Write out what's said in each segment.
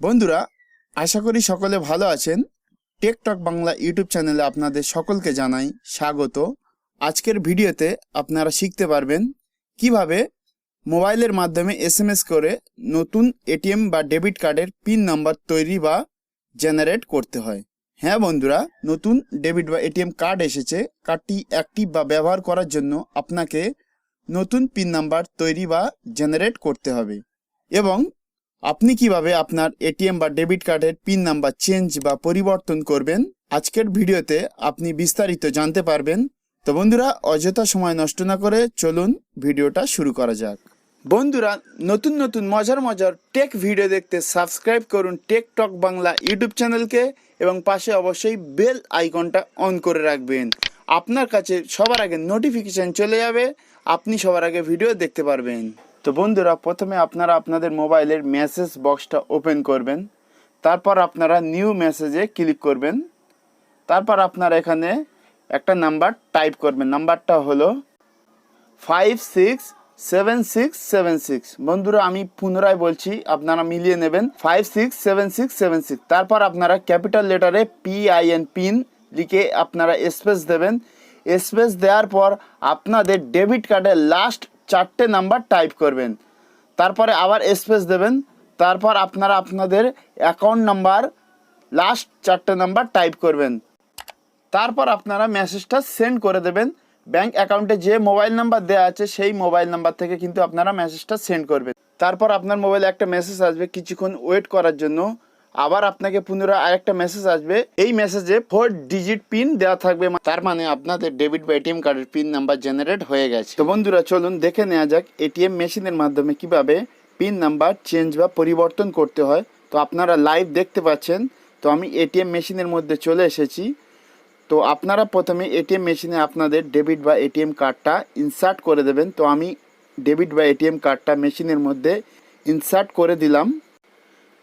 বন্ধুরা, আশা করি সকলে ভালো আছেন। টেকটক বাংলা ইউটিউব চ্যানেলে আপনাদের সকলকে জানাই স্বাগত। আজকের ভিডিওতে আপনারা শিখতে পারবেন কীভাবে মোবাইলের মাধ্যমে এসএমএস করে নতুন এটিএম বা ডেবিট কার্ডের পিন নাম্বার তৈরি বা জেনারেট করতে হয়। হ্যাঁ বন্ধুরা, নতুন ডেবিট বা এটিএম কার্ড এসেছে। কার্ডটি অ্যাক্টিভ বা ব্যবহার করার জন্য আপনাকে নতুন পিন নাম্বার তৈরি বা জেনারেট করতে হবে। এবং আপনি কীভাবে আপনার এটিএম বা ডেবিট কার্ডের পিন নাম্বার চেঞ্জ বা পরিবর্তন করবেন? আজকের ভিডিওতে আপনি বিস্তারিত জানতে পারবেন। তো বন্ধুরা, অযথা সময় নষ্ট না করে চলুন ভিডিওটা শুরু করা যাক। বন্ধুরা, নতুন নতুন মজার মজার টেক ভিডিও দেখতে সাবস্ক্রাইব করুন টেক টক বাংলা ইউটিউব চ্যানেলকে এবং পাশে অবশ্যই বেল আইকনটা অন করে রাখবেন। আপনার কাছে সবার আগে নোটিফিকেশন চলে যাবে, আপনি সবার আগে ভিডিও দেখতে পারবেন। তো বন্ধুরা, প্রথমে আপনারা আপনাদের মোবাইলের মেসেজ বক্সটা ওপেন করবেন। তারপর আপনারা নিউ মেসেজে ক্লিক করবেন। তারপর আপনারা এখানে একটা নাম্বার টাইপ করবেন। নাম্বারটা হলো five six seven six seven six বন্ধুরা, আমি পুনরায় বলছি, আপনারা মিলিয়ে নেবেন। Five six seven six seven six তারপর আপনারা ক্যাপিটাল লেটারে পি আই এন পিন লিখে আপনারা স্পেস দেবেন। স্পেস দেওয়ার পর আপনাদের ডেবিট কার্ডের লাস্ট চারটে নাম্বার টাইপ করবেন। তারপরে আবার স্পেস দেবেন। তারপর আপনারা আপনাদের অ্যাকাউন্ট নাম্বার লাস্ট চারটে নাম্বার টাইপ করবেন। তারপর আপনারা মেসেজটা সেন্ড করে দেবেন। ব্যাংক অ্যাকাউন্টে যে মোবাইল নাম্বার দেওয়া আছে, সেই মোবাইল নাম্বার থেকে কিন্তু আপনারা মেসেজটা সেন্ড করবেন। তারপর আপনার মোবাইলে একটা মেসেজ আসবে কিছুক্ষণ ওয়েট করার জন্য। আবার আপনাকে পুনরায় আরেকটা মেসেজ আসবে। এই মেসেজে ফোর ডিজিট পিন দেওয়া থাকবে। তার মানে আপনাদের ডেবিট বা এটিএম কার্ডের পিন নাম্বার জেনারেট হয়ে গেছে। তো বন্ধুরা, চলুন দেখে নেওয়া যাক এটিএম মেশিনের মাধ্যমে কীভাবে পিন নাম্বার চেঞ্জ বা পরিবর্তন করতে হয়। তো আপনারা লাইভ দেখতে পাচ্ছেন। তো আমি এটিএম মেশিনের মধ্যে চলে এসেছি। তো আপনারা প্রথমে এটিএম মেশিনে আপনাদের ডেবিট বা এটিএম কার্ডটা ইনসার্ট করে দেবেন। তো আমি ডেবিট বা এটিএম কার্ডটা মেশিনের মধ্যে ইনসার্ট করে দিলাম।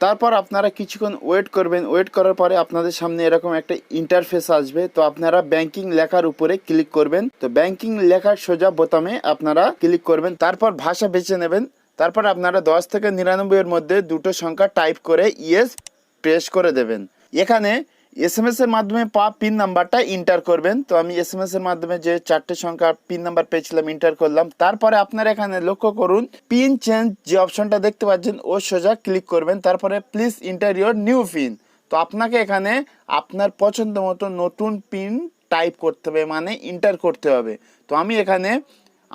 তারপর আপনারা কিছুক্ষণ ওয়েট করবেন। ওয়েট করার পরে আপনাদের সামনে এরকম একটা ইন্টারফেস আসবে। তো আপনারা ব্যাংকিং লেখার উপরে ক্লিক করবেন। তো ব্যাংকিং লেখার সোজা বোতামে আপনারা ক্লিক করবেন। তারপর ভাষা বেছে নেবেন। তারপর আপনারা দশ থেকে নিরানব্বই এর মধ্যে দুটো সংখ্যা টাইপ করে ইয়েস প্রেস করে দেবেন। এখানে এস এম এস এর মাধ্যমে পা পিন নাম্বারটা ইন্টার করবেন। তো আমি এস এম এস এর মাধ্যমে যে চারটে সংখ্যা পিন নাম্বার পেয়েছিলাম ইন্টার করলাম। তারপরে আপনারা এখানে লক্ষ্য করুন পিন চেঞ্জ যে অপশনটা দেখতে পাচ্ছেন, ও সোজা ক্লিক করবেন। তারপরে please enter your new PIN তো আপনাকে এখানে আপনার পছন্দ মতো নতুন পিন টাইপ করতে হবে মানে ইন্টার করতে হবে। তো আমি এখানে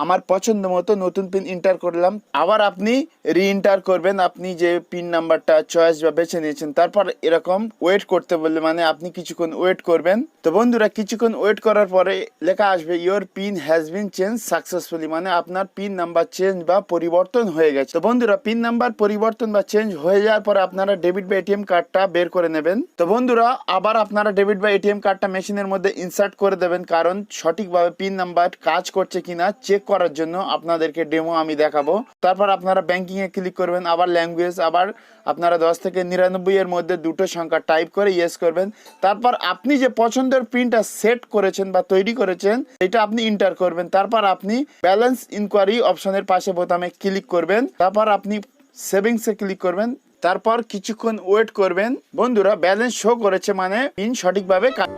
আমার পছন্দ মতো নতুন পিন ইন্টার করলাম। আবার আপনি রি ইন্টার করবেন, আপনি যে পিন নাম্বারটা চয়েস বা বেছে নিয়েছেন, তারপর এরকম ওয়েট করতে বললে মানে আপনি কিছুক্ষণ ওয়েট করবেন। তো বন্ধুরা, কিছুক্ষণ ওয়েট করার পরে লেখা আসবে your PIN has been change successfully মানে আপনার পিন নাম্বার চেঞ্জ বা পরিবর্তন হয়ে গেছে। তো বন্ধুরা পিন নাম্বার পরিবর্তন বা চেঞ্জ হয়ে যাওয়ার পরে আপনারা ডেবিট বা এটিএম কার্ডটা বের করে নেবেন। তো বন্ধুরা, আবার আপনারা ডেবিট বা এটিএম কার্ডটা মেশিনের মধ্যে ইনসার্ট করে দেবেন, কারণ সঠিকভাবে পিন নাম্বার কাজ করছে কিনা চেক করার জন্য আপনাদেরকে ডেমো আমি দেখাবো। তারপর আপনারা ব্যাংকিং এ ক্লিক করবেন, আবার ল্যাঙ্গুয়েজ আবার আপনারা দশ থেকে নিরানব্বই এর মধ্যে দুটো সংখ্যা টাইপ করে ইয়েস করবেন। তারপর আপনি যে পছন্দের প্রিন্টটা সেট করেছেন বা তৈরি করেছেন, এটা আপনি ইন্টার করবেন। তারপর আপনি ব্যালেন্স ইনকোয়ারি অপশনের পাশে বোতামে ক্লিক করবেন। তারপর আপনি সেভিংসে ক্লিক করবেন। তারপর কিছুক্ষণ ওয়েট করবেন। বন্ধুরা ব্যালেন্স শো করেছে মানে পিন সঠিকভাবে কাজ